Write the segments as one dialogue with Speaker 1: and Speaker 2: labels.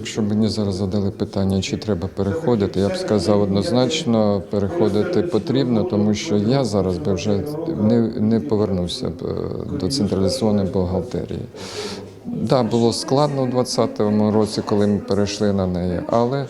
Speaker 1: Якщо мені зараз задали питання, чи треба переходити, я б сказав однозначно, переходити потрібно, тому що я зараз би вже не, не повернувся б е, до централізованої бухгалтерії. Так, да, було складно у 2020 році, коли ми перейшли на неї, але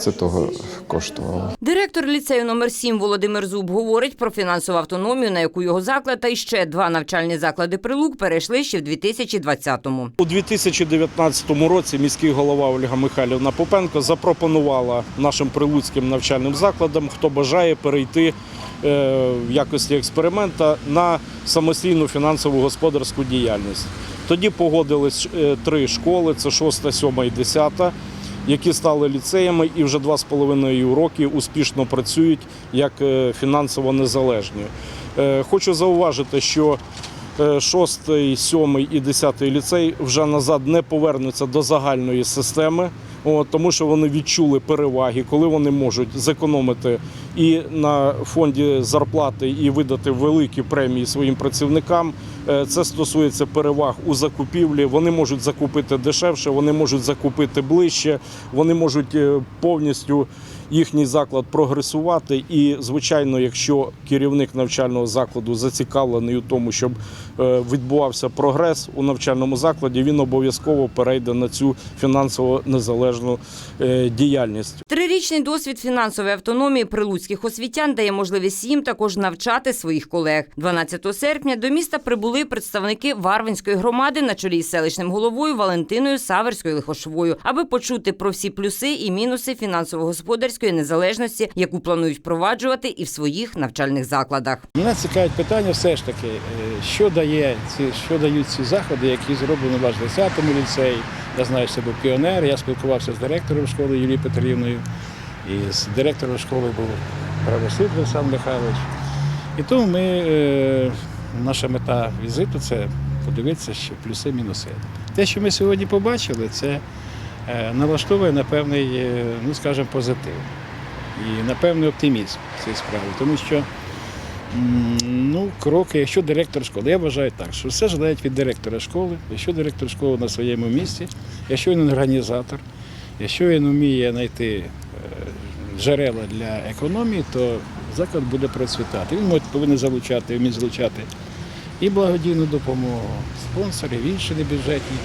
Speaker 1: це того коштувало.
Speaker 2: Директор ліцею номер 7 Володимир Зуб говорить про фінансову автономію, на яку його заклад та й ще два навчальні заклади прилук перейшли ще в 2020-му.
Speaker 3: У 2019 році міський голова Ольга Михайлівна Попенко запропонувала нашим прилуцьким навчальним закладам, хто бажає перейти е, в якості експеримента на самостійну фінансову господарську діяльність. Тоді погодились е, три школи: це 6, 7 і 10, які стали ліцеями і вже два з половиною роки успішно працюють як е, фінансово незалежні. Е, Хочу зауважити, що Е, шостий, сьомий і десятий ліцей вже назад не повернуться до загальної системи, от, тому що вони відчули переваги, коли вони можуть зекономити і на фонді зарплати, і видати великі премії своїм працівникам. Е, Це стосується переваг у закупівлі. Вони можуть закупити дешевше, вони можуть закупити ближче, вони можуть е, повністю їхній заклад прогресувати. І, звичайно, якщо керівник навчального закладу зацікавлений у тому, щоб е, відбувався прогрес у навчальному закладі, він обов'язково перейде на цю фінансово незалежну е, діяльність.
Speaker 2: Трирічний досвід фінансової автономії прилуцьких освітян дає можливість їм також навчати своїх колег. 12 серпня до міста прибули представники Варвинської громади на чолі з селищним головою Валентиною Саверською Лихошвою, аби почути про всі плюси і мінуси фінансово-господарської незалежності, яку планують впроваджувати і в своїх навчальних закладах.
Speaker 4: Мене цікавить питання все ж таки, е, що дає ці, що дають ці заходи, які зроблені в 10-му ліцеї. Я знаю, що був піонер. Я спілкувався з директором школи Юлією Петрівною, і з директором школи був правосуд Олександр Михайлович. І тому ми, е, наша мета візиту це подивитися, що плюси-мінуси. Те, що ми сьогодні побачили, це налаштовує на певний, е, ну скажімо, позитив і на певний оптимізм в цієї справи. Тому що ну, кроки, якщо директор школи, я вважаю так, що все залежить від директора школи, якщо директор школи на своєму місці, якщо він організатор, якщо він вміє знайти е, джерела для економії, то заклад буде процвітати. Він повинен залучати, вміє залучати і благодійну допомогу, спонсорів, інші небюджетні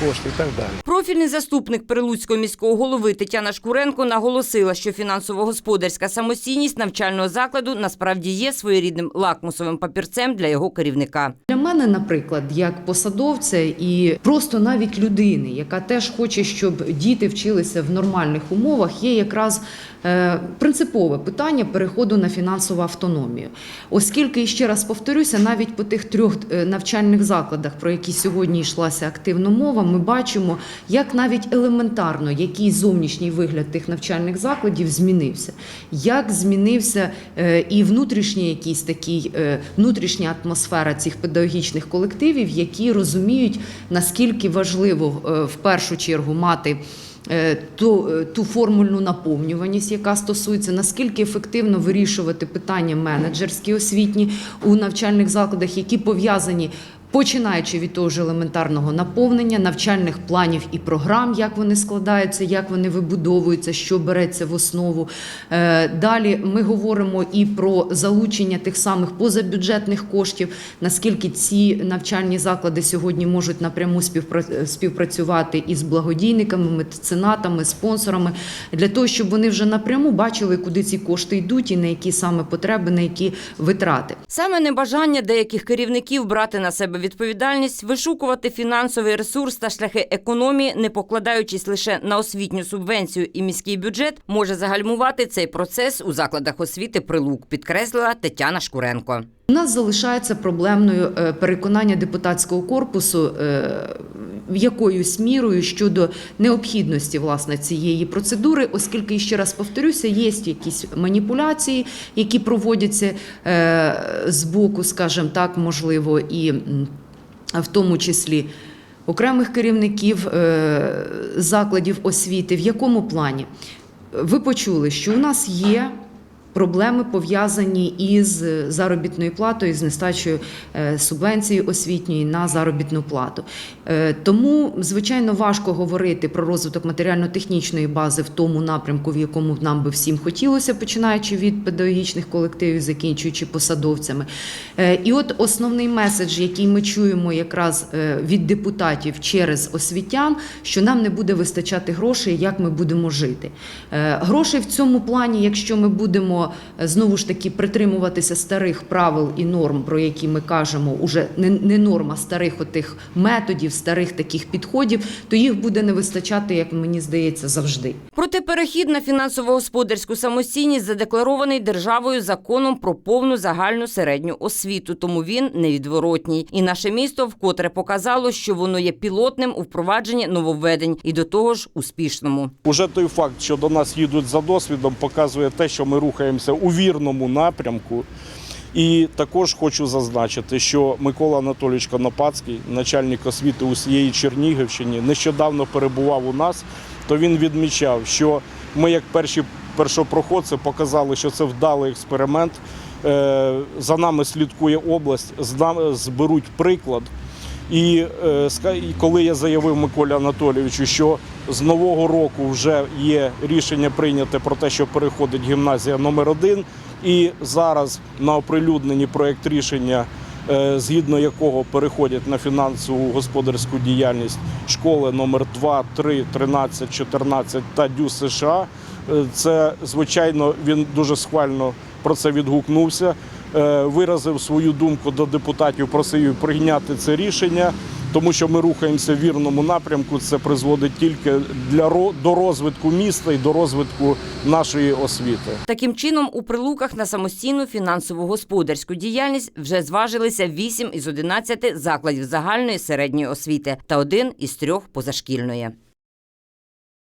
Speaker 4: кошти і так далі.
Speaker 2: Профільний заступник Прилуцького міського голови Тетяна Шкуренко наголосила, що фінансово-господарська самостійність навчального закладу насправді є своєрідним лакмусовим папірцем для його керівника.
Speaker 5: Для мене, наприклад, як посадовця і просто навіть людини, яка теж хоче, щоб діти вчилися в нормальних умовах, є якраз е, принципове питання переходу на фінансову автономію. Оскільки, і ще раз повторюся, навіть по тих трьох е, навчальних закладах, про які сьогодні йшлася активно мова, ми бачимо, як навіть елементарно, який зовнішній вигляд тих навчальних закладів змінився, як змінився е, і внутрішній якийсь такий е, внутрішня атмосфера цих педагогічних колективів, які розуміють наскільки важливо е, в першу чергу мати. Ту, ту формульну наповнюваність, яка стосується наскільки ефективно вирішувати питання менеджерські освітні у навчальних закладах, які пов'язані починаючи від того ж елементарного наповнення, навчальних планів і програм, як вони складаються, як вони вибудовуються, що береться в основу. Е, Далі ми говоримо і про залучення тих самих позабюджетних коштів, наскільки ці навчальні заклади сьогодні можуть напряму співпра- співпрацювати із благодійниками, меценатами, спонсорами, для того, щоб вони вже напряму бачили, куди ці кошти йдуть і на які саме потреби, на які витрати.
Speaker 2: Саме небажання деяких керівників брати на себе відповідальність, вишукувати фінансовий ресурс та шляхи економії, не покладаючись лише на освітню субвенцію і міський бюджет, може загальмувати цей процес у закладах освіти прилук, підкреслила Тетяна Шкуренко.
Speaker 5: У нас залишається проблемною е, переконання депутатського корпусу е, якоюсь мірою щодо необхідності власне цієї процедури, оскільки ще раз повторюся, є якісь маніпуляції, які проводяться е, з боку, скажімо так, можливо, і в тому числі. Окремих керівників е, закладів освіти, в якому плані ви почули, що у нас є проблеми пов'язані із заробітною платою, з нестачею е, субвенції освітньої на заробітну плату. Е, Тому, звичайно, важко говорити про розвиток матеріально-технічної бази в тому напрямку, в якому нам би всім хотілося, починаючи від педагогічних колективів, закінчуючи посадовцями. Е, І от основний меседж, який ми чуємо якраз від депутатів через освітян, що нам не буде вистачати грошей, як ми будемо жити. Грошей в цьому плані, якщо ми будемо е, знову ж таки притримуватися старих правил і норм, про які ми кажемо, уже не, не норма старих отих методів, старих таких підходів, то їх буде не вистачати, як мені здається, завжди.
Speaker 2: Проте перехід на фінансово-господарську самостійність задекларований державою законом про повну загальну середню освіту, тому він невідворотній. І наше місто вкотре показало, що воно є пілотним у впровадженні нововведень і до того ж успішному.
Speaker 3: Уже той факт, що до нас їдуть за досвідом, показує те, що ми рухаємося у вірному напрямку. І також хочу зазначити, що Микола Анатолійович Конопацький, начальник освіти усієї Чернігівщини, нещодавно перебував у нас, то він відмічав, що ми, як перші першопроходці, показали, що це вдалий експеримент. Е, За нами слідкує область, з нами зберуть приклад. І е, і коли я заявив Миколі Анатолійовичу, що з нового року вже є рішення прийняте про те, що переходить гімназія номер 1 і зараз на оприлюдненні проєкт рішення, е, згідно якого переходять на фінансову господарську діяльність школи номер 2, 3, 13, 14 та ДЮ США. Е, Це звичайно він дуже схвально про це відгукнувся виразив свою думку до депутатів, просив прийняти це рішення, тому що ми рухаємося в вірному напрямку. Це призводить тільки для до розвитку міста і до розвитку нашої освіти.
Speaker 2: Таким чином, у прилуках на самостійну фінансово-господарську діяльність вже зважилися 8 із 11 закладів загальної середньої освіти та один із трьох позашкільної.